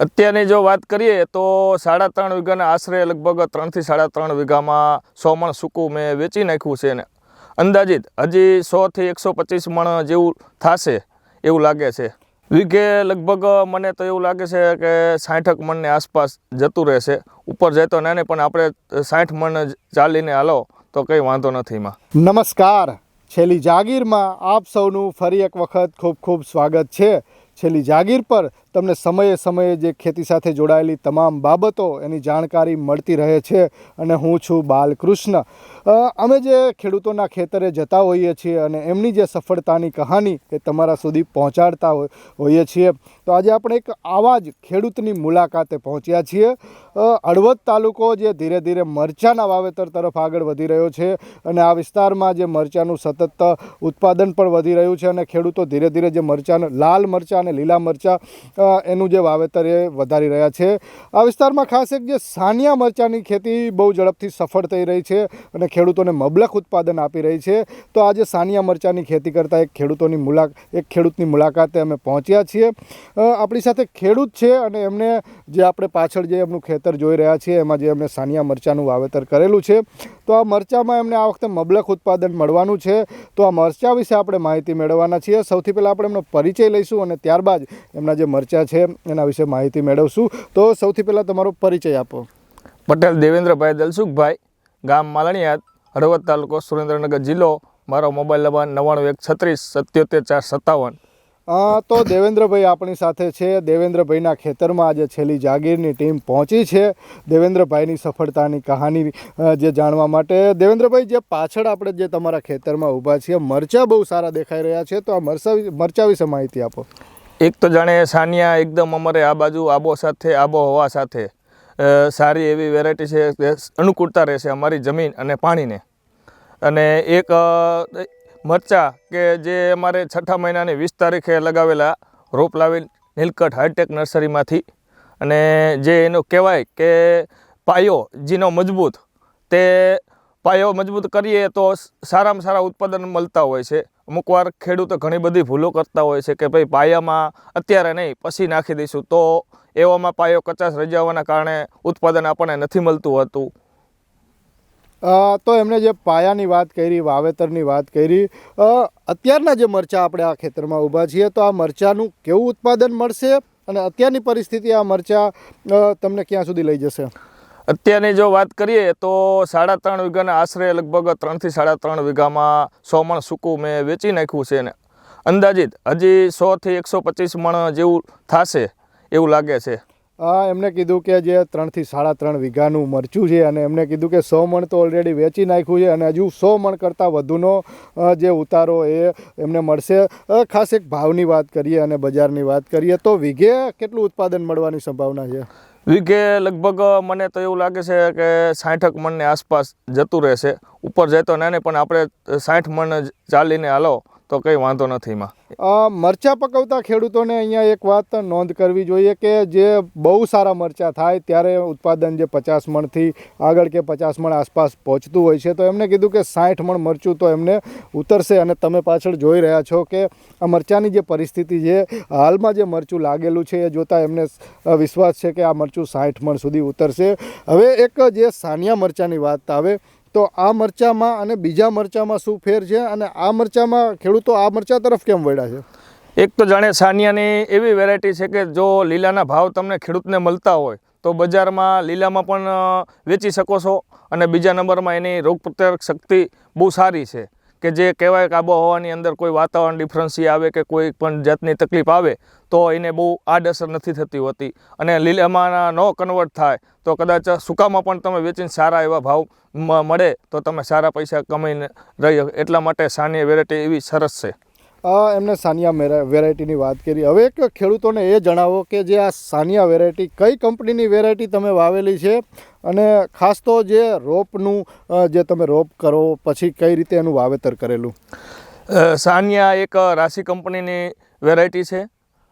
અત્યારની જો વાત કરીએ તો સાડા ત્રણ વીઘાના આશરે લગભગ ત્રણથી સાડા ત્રણ વીઘામાં સો મણ સૂકું મેં વેચી નાખ્યું છે ને અંદાજિત હજી સોથી એકસો પચીસ મણ જેવું થશે એવું લાગે છે. વીઘે લગભગ મને તો એવું લાગે છે કે સાઠક મણની આસપાસ જતું રહેશે. ઉપર જાય તો નાને, પણ આપણે સાઠ મણ ચાલીને હાલો તો કંઈ વાંધો નથી એમાં. નમસ્કાર. છેલ્લી જાગીરમાં આપ સૌનું ફરી એક વખત ખૂબ ખૂબ સ્વાગત છે. છેલ્લી જાગીર પર તમને સમયે સમયે જે ખેતી સાથે જોડાયેલી તમામ બાબતો એની જાણકારી મળતી રહે છે અને હું છું બાલકૃષ્ણ. અમે જે ખેડૂતોના ખેતરે જતા હોઈએ છીએ અને એમની જે સફળતાની કહાની એ તમારા સુધી પહોંચાડતા હોઈએ છીએ, તો આજે આપણે એક આવા જ ખેડૂતની મુલાકાતે પહોંચ્યા છીએ. હળવદ તાલુકો જે ધીરે ધીરે મરચાના વાવેતર તરફ આગળ વધી રહ્યો છે અને આ વિસ્તારમાં જે મરચાનું સતત ઉત્પાદન પણ વધી રહ્યું છે અને ખેડૂતો ધીરે ધીરે જે મરચાં, લાલ મરચાં અને લીલા મરચાં એનું જે વાવેતર એ વધારી રહ્યા છે. આ વિસ્તારમાં ખાસ એક જે સાનિયા મરચાંની ખેતી બહુ ઝડપથી સફળ થઈ રહી છે અને ખેડૂતોને મબલખ ઉત્પાદન આપી રહી છે. તો આજે સાનિયા મરચાંની ખેતી કરતા એક ખેડૂતોની મુલા, એક ખેડૂતની મુલાકાતે અમે પહોંચ્યા છીએ. આપણી સાથે ખેડૂત છે અને એમને જે આપણે પાછળ જે એમનું ખેતર જોઈ રહ્યા છીએ, એમાં જે એમણે સાનિયા મરચાંનું વાવેતર કરેલું છે. તો આ મરચાંમાં એમને આ વખતે મબલખ ઉત્પાદન મળવાનું છે. તો આ મરચાં વિશે આપણે માહિતી મેળવવાના છીએ. સૌથી પહેલાં આપણે એમનો પરિચય લઈશું અને ત્યારબાદ એમના જે મરચાં છે એના વિશે માહિતી મેળવશું. તો સૌથી પહેલાં તમારો પરિચય આપો. પટેલ દેવેન્દ્રભાઈ દલસુખભાઈ, ગામ માલણિયાદ, હળવદ તાલુકો સુરેન્દ્રનગર જિલ્લો. મારો મોબાઈલ નંબર નવ્વાણું એક છત્રીસ, સત્યોતેર, ચાર સત્તાવન. તો દેવેન્દ્રભાઈ આપણી સાથે છે. દેવેન્દ્રભાઈના ખેતરમાં આજે છેલ્લી જાગીરની ટીમ પહોંચી છે. દેવેન્દ્રભાઈની સફળતાની કહાની જે જાણવા માટે. દેવેન્દ્રભાઈ, જે પાછળ આપણે જે તમારા ખેતરમાં ઊભા છીએ, મરચાં બહુ સારા દેખાઈ રહ્યા છે. તો આ મરચા મરચા વિશે માહિતી આપો. એક તો જાણે સાનિયા એકદમ અમારે આ બાજુ આબો સાથે આબોહવા સાથે સારી એવી વેરાયટી છે. અનુકૂળતા રહેશે અમારી જમીન અને પાણીને. અને એક મરચાં કે જે અમારે છઠ્ઠા મહિનાની વીસ તારીખે લગાવેલા રોપ લાવી નીલકંઠ હાઈટેક નર્સરીમાંથી. અને જે એનું કહેવાય કે પાયો જેનો મજબૂત, તે પાયો મજબૂત કરીએ તો સારામાં સારા ઉત્પાદન મળતા હોય છે. અમુક વાર ખેડૂતો ઘણી બધી ભૂલો કરતા હોય છે કે ભાઈ પાયામાં અત્યારે નહીં, પછી નાખી દઈશું. તો એવામાં પાયો કચાશ રહી જવાના કારણે ઉત્પાદન આપણને નથી મળતું હતું. તો એમણે જે પાયાની વાત કરી, વાવેતરની વાત કરી અત્યારના જે મરચાં આપણે આ ખેતરમાં ઊભા છીએ, તો આ મરચાંનું કેવું ઉત્પાદન મળશે અને અત્યારની પરિસ્થિતિ આ મરચાં તમને ક્યાં સુધી લઈ જશે? અત્યારની જો વાત કરીએ, તો સાડા ત્રણ વીઘાના આશરે લગભગ ત્રણથી સાડા ત્રણ વીઘામાં સો મણ સૂકું મેં વેચી નાખ્યું છે ને અંદાજિત હજી સોથી એકસો પચીસ મણ જેવું થશે એવું લાગે છે. આ એમણે કીધું કે જે ત્રણથી સાડા ત્રણ વીઘાનું મરચું છે અને એમણે કીધું કે સો મણ તો ઓલરેડી વેચી નાખ્યું છે અને હજુ સો મણ કરતાં વધુનો જે ઉતારો એ એમને મળશે. ખાસ એક ભાવની વાત કરીએ અને બજારની વાત કરીએ તો વીઘે કેટલું ઉત્પાદન મળવાની સંભાવના છે? વીઘે લગભગ મને તો એવું લાગે છે કે સાઠક મણની આસપાસ જતું રહેશે. ઉપર જાય તો નાને, પણ આપણે સાઠ મણ ચાલીને હાલો. તો કંઈ વાંધો નથી એમાં. મરચાં પકવતા ખેડૂતોને અહીંયા એક વાત નોંધ કરવી જોઈએ કે જે બહુ સારા મરચાં થાય ત્યારે ઉત્પાદન જે પચાસ મણથી આગળ કે પચાસ મણ આસપાસ પહોંચતું હોય છે. તો એમને કીધું કે સાઠ મણ મરચું તો એમને ઉતરશે અને તમે પાછળ જોઈ રહ્યા છો કે આ મરચાંની જે પરિસ્થિતિ છે, હાલમાં જે મરચું લાગેલું છે એ જોતાં એમને વિશ્વાસ છે કે આ મરચું સાઠ મણ સુધી ઉતરશે. હવે એક જે સાનિયા મરચાંની વાત આવે તો આ મરચામાં અને બીજા મરચામાં શું ફેર છે અને આ મરચામાં ખેડૂતો આ મરચા તરફ કેમ વળ્યા છે? એક તો જાણે સાનિયાની એવી વેરાયટી છે કે જો લીલાના ભાવ તમને ખેડૂતને મળતા હોય, તો બજારમાં લીલામાં પણ વેચી શકો છો અને બીજા નંબરમાં એની રોગ પ્રતિકારક શક્તિ બહુ સારી છે. કે જે કહેવાય કે આબોહવાની અંદર કોઈ વાતાવરણ ડિફરન્સી આવે કે કોઈ પણ જાતની તકલીફ આવે, તો એને બહુ આડઅસર નથી થતી હોતી. અને લીલામાં ન કન્વર્ટ થાય, તો કદાચ સૂકામાં પણ તમે વેચીને સારા એવા ભાવ મળે, તો તમે સારા પૈસા કમાઈને રહી એટલા માટે સાનિયા વેરાયટી એવી સરસ છે. એમને સાનિયા વેરાયટીની વાત કરી. હવે એક ખેડૂતોને એ જણાવો કે જે આ સાનિયા વેરાયટી, કઈ કંપનીની વેરાયટી તમે વાવેલી છે? અને ખાસ તો જે રોપનું જે તમે રોપ કરો, પછી કઈ રીતે એનું વાવેતર કરેલું? સાનિયા એક રાશિ કંપનીની વેરાયટી છે.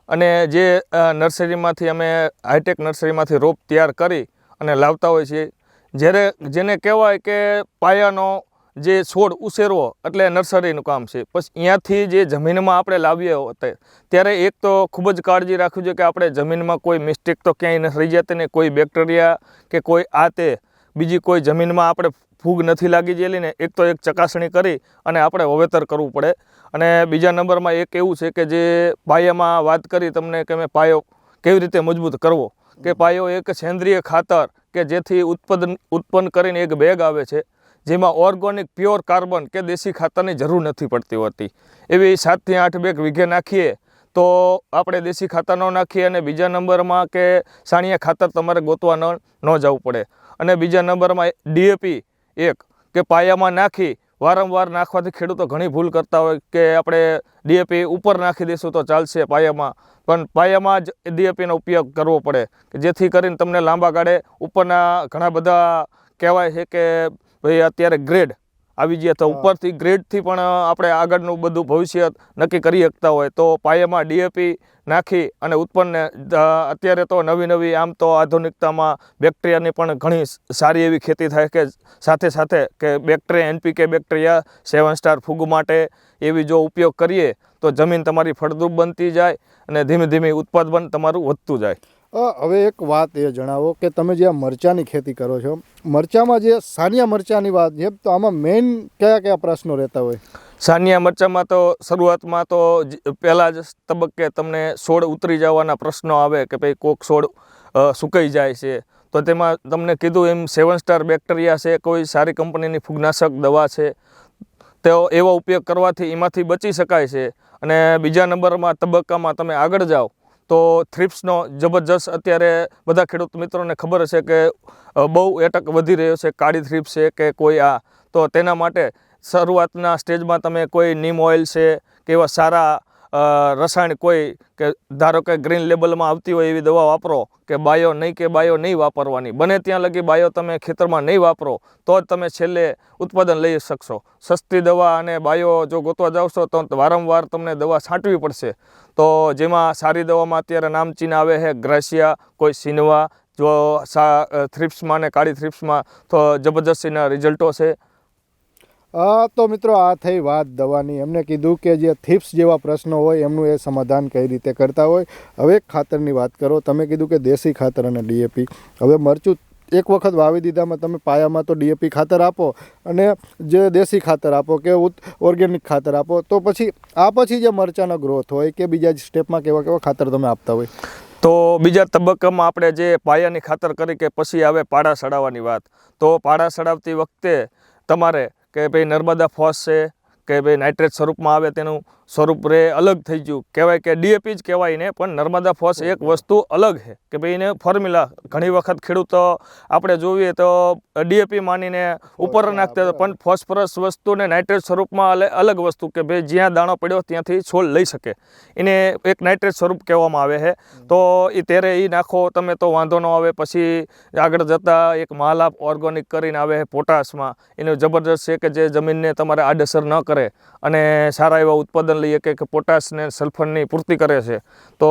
અને જે નર્સરીમાંથી અમે, હાઈટેક નર્સરીમાંથી રોપ તૈયાર કરી અને લાવતા હોઈએ છીએ. જ્યારે, જેને કહેવાય કે પાયાનો જે છોડ ઉછેરવો એટલે નર્સરીનું કામ છે. પછી અહીંયાથી જે જમીનમાં આપણે લાવીએ હોતે, ત્યારે એક તો ખૂબ જ કાળજી રાખવી જોઈએ કે આપણે જમીનમાં કોઈ મિસ્ટેક તો ક્યાંય ન રહી જતી ને કોઈ બેક્ટેરિયા કે કોઈ આ તે, બીજી કોઈ જમીનમાં આપણે ફૂગ નથી લાગી ગયેલી ને, એક તો એક ચકાસણી કરી અને આપણે વાવેતર કરવું પડે. અને બીજા નંબરમાં એક એવું છે કે જે પાયામાં વાત કરી તમને કે મેં પાયો કેવી રીતે મજબૂત કરવો, કે પાયો એક સેન્દ્રિય ખાતર કે જેથી ઉત્પાદન ઉત્પન્ન કરીને એક બેગ આવે છે. જેમાં ઓર્ગોનિક પ્યોર કાર્બન કે દેશી ખાતરની જરૂર નથી પડતી હોતી. એવી સાતથી આઠ બેગ વીઘે નાખીએ તો આપણે દેશી ખાતર ન નાખીએ અને બીજા નંબરમાં કે સાણિયા ખાતર તમારે ગોતવા ન ન જવું પડે. અને બીજા નંબરમાં ડીએપી એક કે પાયામાં નાખી વારંવાર નાખવાથી ખેડૂતો ઘણી ભૂલ કરતા હોય કે આપણે ડીએપી ઉપર નાખી દઈશું તો ચાલશે પાયામાં. પણ પાયામાં જ ડીએપીનો ઉપયોગ કરવો પડે. કે જેથી કરીને તમને લાંબા ગાળે ઉપરના ઘણા બધા કહેવાય છે કે ભાઈ અત્યારે ગ્રેડ આવી ગયા તો ઉપરથી ગ્રેડથી પણ આપણે આગળનું બધું ભવિષ્ય નક્કી કરી શકતા હોય. તો પાયામાં ડીએપી નાખી અને ઉત્પન્ન અત્યારે તો નવી નવી આમ તો આધુનિકતામાં બેક્ટેરિયાની પણ ઘણી સારી એવી ખેતી થાય કે સાથે સાથે કે bacteria NPK bacteria seven star ફૂગ માટે એવી જો ઉપયોગ કરીએ તો જમીન તમારી ફળદ્રુપ બનતી જાય અને ધીમે ધીમે ઉત્પાદન તમારું વધતું જાય. હવે એક વાત એ જણાવો કે તમે જે આ મરચાંની ખેતી કરો છો, મરચાંમાં જે સાનિયા મરચાંની વાત છે, તો આમાં મેઇન કયા કયા પ્રશ્નો રહેતા હોય? સાનિયા મરચાંમાં તો શરૂઆતમાં તો પહેલાં જ તબક્કે તમને છોડ ઉતરી જવાના પ્રશ્નો આવે કે ભાઈ કોક છોડ સુકાઈ જાય છે. તો તેમાં તમને કીધું એમ સેવન સ્ટાર બેક્ટેરિયા છે, કોઈ સારી કંપનીની ફૂગનાશક દવા છે, તેઓ એવો ઉપયોગ કરવાથી એમાંથી બચી શકાય છે. અને બીજા નંબરમાં તબક્કામાં તમે આગળ જાઓ તો થ્રિપ્સનો જબરજસ્ત અત્યારે બધા ખેડૂત મિત્રોને ખબર હશે કે બહુ એટક વધી રહ્યો છે, કાળી થ્રિપ્સ છે કે કોઈ આ. તો તેના માટે શરૂઆતના સ્ટેજમાં તમે કોઈ નીમ ઓઇલ છે કે એવા સારા રસાયણ કોઈ કે ધારો કે ગ્રીન લેબલમાં આવતી હોય એવી દવા વાપરો કે બાયો નહીં કે બાયો નહીં વાપરવાની. બને ત્યાં લગી બાયો તમે ખેતરમાં નહીં વાપરો, તો જ તમે છેલ્લે ઉત્પાદન લઈ શકશો. સસ્તી દવા અને બાયો જો ગોતવા જાવશો તો વારંવાર તમને દવા છાંટવી પડશે. તો જેમાં સારી દવામાં અત્યારે નામચીન આવે છે, ગ્રાસિયા, કોઈ સિનવા, જો સા થ્રિપ્સમાં ને કાળી થ્રિપ્સમાં તો જબરજસ્ત એના રિઝલ્ટો છે. તો મિત્રો આ થઈ વાત દવાની. એમને કીધું કે જે થીપ્સ જેવા પ્રશ્નો હોય એમનું એ સમાધાન કઈ રીતે કરતા હોય. હવે ખાતરની વાત કરો. તમે કીધું કે દેશી ખાતર અને ડીએપી હવે મરચું એક વખત વાવી દીધામાં તમે પાયામાં તો ડીએપી ખાતર આપો અને જે દેશી ખાતર આપો કે ઓર્ગેનિક ખાતર આપો, તો પછી, આ પછી જે મરચાંનો ગ્રોથ હોય કે બીજા સ્ટેપમાં કેવા કેવા ખાતર તમે આપતા હોય. તો બીજા તબક્કામાં આપણે જે પાયાની ખાતર કરી કે પછી આવે પાડા સડાવવાની વાત. તો પાડા સડાવતી વખતે તમારે કે ભાઈ નર્મદા ફોસ છે કે ભાઈ નાઇટ્રેટ સ્વરૂપમાં આવે તેનું સ્વરૂપ રે અલગ થઈ ગયું. કહેવાય કે ડીએપી જ કહેવાય ને પણ નર્મદા ફોસ એક વસ્તુ અલગ છે કે ભાઈ એને ફોર્મ્યુલા ઘણી વખત ખેડૂતો આપણે જોઈએ તો ડીએપી માનીને ઉપર નાખતા પણ ફોસ્ફરસ વસ્તુને નાઇટ્રેટ સ્વરૂપમાં અલે- અલગ વસ્તુ કે ભાઈ જ્યાં દાણો પડ્યો ત્યાંથી છોડ લઈ શકે. એને એક નાઇટ્રેટ સ્વરૂપ કહેવામાં આવે છે તો એ ત્યારે એ નાખો તમે તો વાંધો ન આવે પછી આગળ જતાં એક માલાપ ઓર્ગોનિક કરીને આવે છે પોટાશમાં. એનું જબરજસ્ત છે કે જે જમીનને તમારે આડઅસર ન કરે અને સારા એવા ઉત્પાદન લઈએ કે કે પોટાશ ને સલ્ફરની પૂર્તિ કરે છે, તો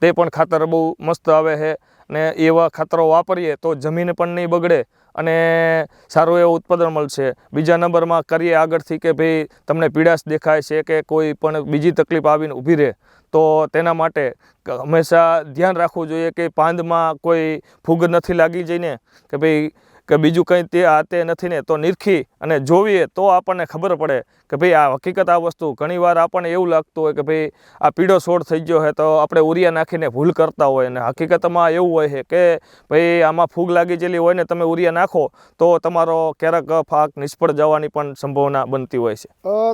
તે પણ ખાતર બહુ મસ્ત આવે છે ને એવા ખાતરો વાપરીએ તો જમીન પણ નહીં બગડે અને સારું એવું ઉત્પાદન મળશે. બીજા નંબરમાં કરીએ આગળથી કે ભાઈ તમને પીડાશ દેખાય છે કે કોઈ પણ બીજી તકલીફ આવીને ઊભી રહે, તો તેના માટે હંમેશા ધ્યાન રાખવું જોઈએ કે પાંદમાં કોઈ ફૂગ નથી લાગી જઈને કે ભાઈ કે બીજું કંઈ તે આ તે નથી ને તો નિરખી અને જોઈએ તો આપણને ખબર પડે કે ભાઈ આ હકીકત આ વસ્તુ. ઘણીવાર આપણને એવું લાગતું હોય કે ભાઈ આ પીળો છોડ થઈ ગયો હોય તો આપણે ઉરિયા નાખીને ભૂલ કરતા હોય અને હકીકતમાં એવું હોય છે કે ભાઈ આમાં ફૂગ લાગી ગયેલી હોય ને તમે ઉરિયા નાખો તો તમારો ક્યારેક પાક નિષ્ફળ જવાની પણ સંભાવના બનતી હોય છે.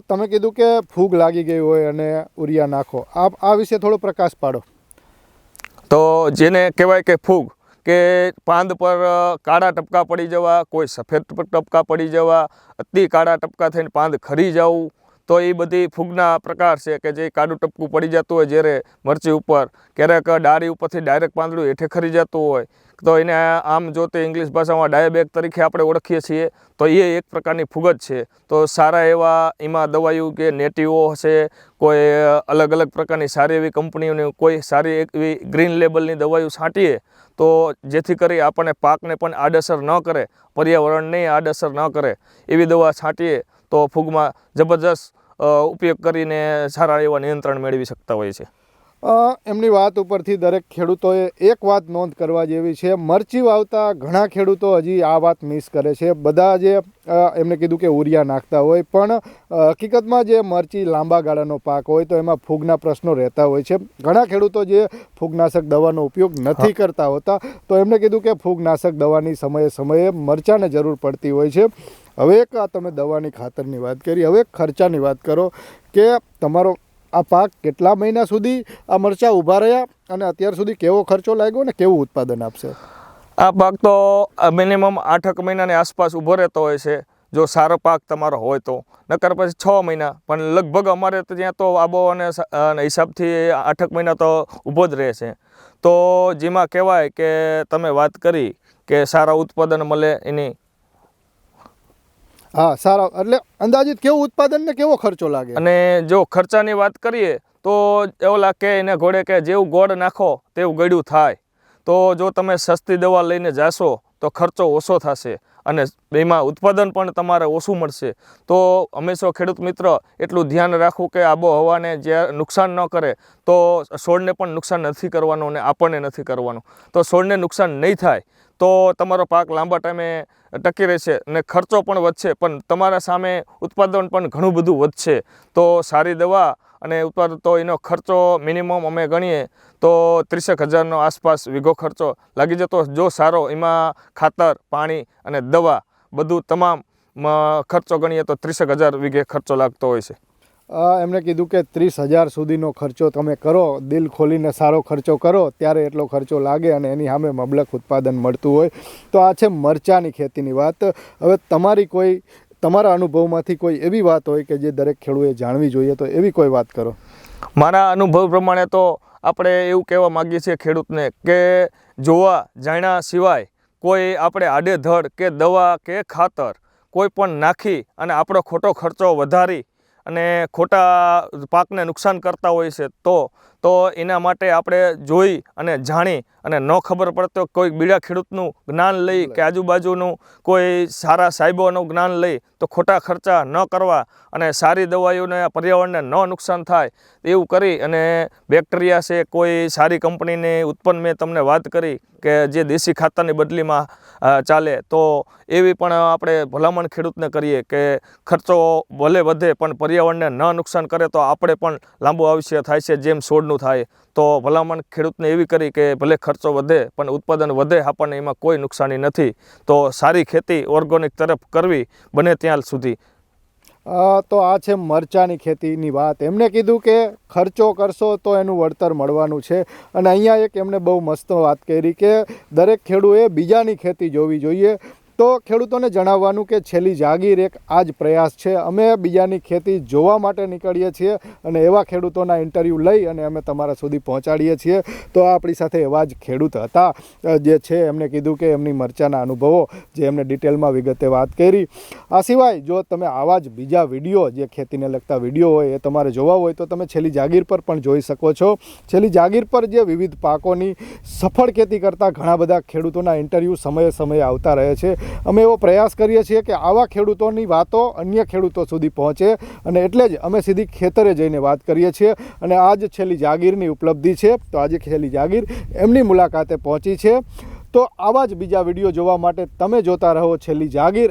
તમે કીધું કે ફૂગ લાગી ગઈ હોય અને ઉરિયા નાખો. આ આ વિશે થોડો પ્રકાશ પાડો. તો જેને કહેવાય કે ફૂગ કે પાંદ પર કાળા ટપકા પડી જવા, કોઈ સફેદ ટપકા પડી જવા, અતિ કાળા ટપકા થઈને પાંદ ખરી જવું તો એ બધી ફૂગના પ્રકાર છે કે જે કાડું ટપકું પડી જતું હોય જ્યારે મરચી ઉપર, ક્યારેક ડાળી ઉપરથી ડાયરેક્ટ પાંદડું હેઠે ખરી જતું હોય. તો એને આમ જોતે ઇંગ્લિશ ભાષામાં ડાયાબેગ તરીકે આપણે ઓળખીએ છીએ, તો એ એક પ્રકારની ફૂગ જ છે. તો સારા એવા એમાં દવાઈઓ કે નેટિવો હશે, કોઈ અલગ અલગ પ્રકારની સારી એવી કંપનીઓની કોઈ સારી એવી ગ્રીન લેબલની દવાઈઓ છાંટીએ, તો જેથી કરી આપણને પાકને પણ આડઅસર ન કરે, પર્યાવરણને આડઅસર ન કરે એવી દવા છાંટીએ, તો ફૂગમાં જબરજસ્ત ઉપયોગ કરીને સારા એવા નિયંત્રણ મેળવી શકતા હોય છે. એમની વાત ઉપરથી દરેક ખેડૂતોએ એક વાત નોંધ કરવા જેવી છે. મરચી વાવતા ઘણા ખેડૂતો હજી આ વાત મિસ કરે છે. બધા જે એમને કીધું કે ઉરિયા નાખતા હોય પણ હકીકતમાં જે મરચી લાંબા ગાળાનો પાક હોય તો એમાં ફૂગના પ્રશ્નો રહેતા હોય છે. ઘણા ખેડૂતો જે ફૂગનાશક દવાનો ઉપયોગ નથી કરતા હોતા તો એમને કીધું કે ફૂગનાશક દવાની સમયે સમયે મરચાંને જરૂર પડતી હોય છે. હવે એક તમે દવાની ખાતરની વાત કરી. હવે ખર્ચાની વાત કરો કે તમારો આ પાક કેટલા મહિના સુધી આ મરચાં ઊભા રહ્યા અને અત્યાર સુધી કેવો ખર્ચો લાગ્યો ને કેવું ઉત્પાદન આપશે? આ પાક તો મિનિમમ આઠક મહિનાની આસપાસ ઊભો રહેતો હોય છે. જો સારો પાક તમારો હોય તો. નકર પછી છ મહિના. પણ લગભગ અમારે તો ત્યાં તો આબો અને હિસાબથી આઠક મહિના તો ઊભો જ રહે છે. તો જેમાં કહેવાય કે તમે વાત કરી કે સારા ઉત્પાદન મળે એની હા, સારા. એટલે અંદાજિત કેવું ઉત્પાદન ને કેવો ખર્ચો લાગે? અને જો ખર્ચાની વાત કરીએ, તો ઓલા લાગે એને ઘોડે કે જેવું ગોળ નાખો, તેવું ગળ્યું થાય. તો જો તમે સસ્તી દવા લઈને જાશો, તો ખર્ચો ઓછો થશે. અને એમાં ઉત્પાદન પણ તમારે ઓછું મળશે. તો હંમેશા ખેડૂત મિત્ર એટલું ધ્યાન રાખવું કે આબોહવાને જ્યાં નુકસાન ન કરે, તો છોડને પણ નુકસાન નથી કરવાનું અને આપણને નથી કરવાનું. તો છોડને નુકસાન નહીં થાય, તો તમારો પાક લાંબા ટાઈમે ટકી રહેશે અને ખર્ચો પણ વધશે, પણ તમારા સામે ઉત્પાદન પણ ઘણું બધું વધશે. તો સારી દવા અને ઉત્પાદન તો એનો ખર્ચો મિનિમમ અમે ગણીએ તો ત્રીસેક હજારનો આસપાસ વીઘો ખર્ચો લાગી જતો. જો સારો એમાં ખાતર, પાણી અને દવા બધું તમામ ખર્ચો ગણીએ તો ત્રીસેક હજાર વીઘે ખર્ચો લાગતો હોય છે. એમણે કીધું કે ત્રીસ હજાર સુધીનો ખર્ચો તમે કરો, દિલ ખોલીને સારો ખર્ચો કરો, ત્યારે એટલો ખર્ચો લાગે અને એની સામે મબલક ઉત્પાદન મળતું હોય. તો આ છે મરચાની ખેતીની વાત. હવે તમારી કોઈ તમારા અનુભવમાંથી કોઈ એવી વાત હોય કે જે દરેક ખેડૂએ જાણવી જોઈએ, તો એવી કોઈ વાત કરો? મારા અનુભવ પ્રમાણે તો આપણે એવું કહેવા માગીએ છીએ ખેડૂતને કે જોવા જાણ્યા સિવાય કોઈ આપણે આડેધડ કે દવા કે ખાતર કોઈ પણ નાખી અને આપણો ખોટો ખર્ચો વધારી અને ખોટા પાકને નુકસાન કરતા હોય છે, તો તો એના માટે આપણે જોઈ અને જાણી અને ન ખબર પડતો કોઈ બીજા ખેડૂતનું જ્ઞાન લઈ કે આજુબાજુનું કોઈ સારા સાહેબોનું જ્ઞાન લઈ તો ખોટા ખર્ચા ન કરવા અને સારી દવાઈઓને પર્યાવરણને ન નુકસાન થાય એવું કરી અને બેક્ટેરિયા છે, કોઈ સારી કંપનીની ઉત્પન્ન મેં તમને વાત કરી કે જે દેશી ખાતરની બદલીમાં ચાલે, તો એવી પણ આપણે ભલામણ ખેડૂતને કરીએ કે ખર્ચો ભલે વધે પણ પર્યાવરણને ન નુકસાન કરે તો આપણે પણ લાંબુ આયુષ્ય થાય છે, જેમ છોડનું થાય. તો ભલામણ ખેડૂતને એવી કરી કે ભલે ખર્ચો વધે, પણ ઉત્પાદન વધે આપણને એમાં કોઈ નુકસાની નથી. તો સારી ખેતી ઓર્ગોનિક તરફ કરવી બને ત્યાં સુધી. તો આ છે મરચાની ખેતીની વાત. એમણે કીધું કે ખર્ચો કરશો તો એનું વળતર મળવાનું છે. અને અહીંયા એક એમણે બહુ મસ્ત વાત કરી કે દરેક ખેડૂએ બીજાની ખેતી જોવી જોઈએ. તો ખેડૂતોને જણાવવાનું કે છેલ્લી જાગીર એક આ જ પ્રયાસ છે. અમે બીજાની ખેતી જોવા માટે નીકળીએ છીએ અને એવા ખેડૂતોના ઇન્ટરવ્યૂ લઈ અને અમે તમારા સુધી પહોંચાડીએ છીએ. તો આપણી સાથે એવા જ ખેડૂત હતા જે છે, એમણે કીધું કે એમની મરચાના અનુભવો, જે એમને ડિટેલમાં વિગતે વાત કરી. આ સિવાય જો તમે આવા જ બીજા વીડિયો, જે ખેતીને લગતા વીડિયો હોય, એ તમારે જોવા હોય, તો તમે છેલ્લી જાગીર પર પણ જોઈ શકો છો. છેલ્લી જાગીર પર જે વિવિધ પાકોની સફળ ખેતી કરતા ઘણા બધા ખેડૂતોના ઇન્ટરવ્યૂ સમયે સમયે આવતા રહે છે. અમે એવો પ્રયાસ કરીએ છીએ કે આવા ખેડૂતોની વાતો અન્ય ખેડૂતો સુધી પહોંચે અને એટલે જ અમે સીધી ખેતરે જઈને વાત કરીએ છીએ અને આ જ છેલ્લી જાગીરની ઉપલબ્ધિ છે. તો આજે છેલ્લી જાગીર એમની મુલાકાતે પહોંચી છે. તો આવા જ બીજા વીડિયો જોવા માટે તમે જોતા રહો છેલ્લી જાગીર.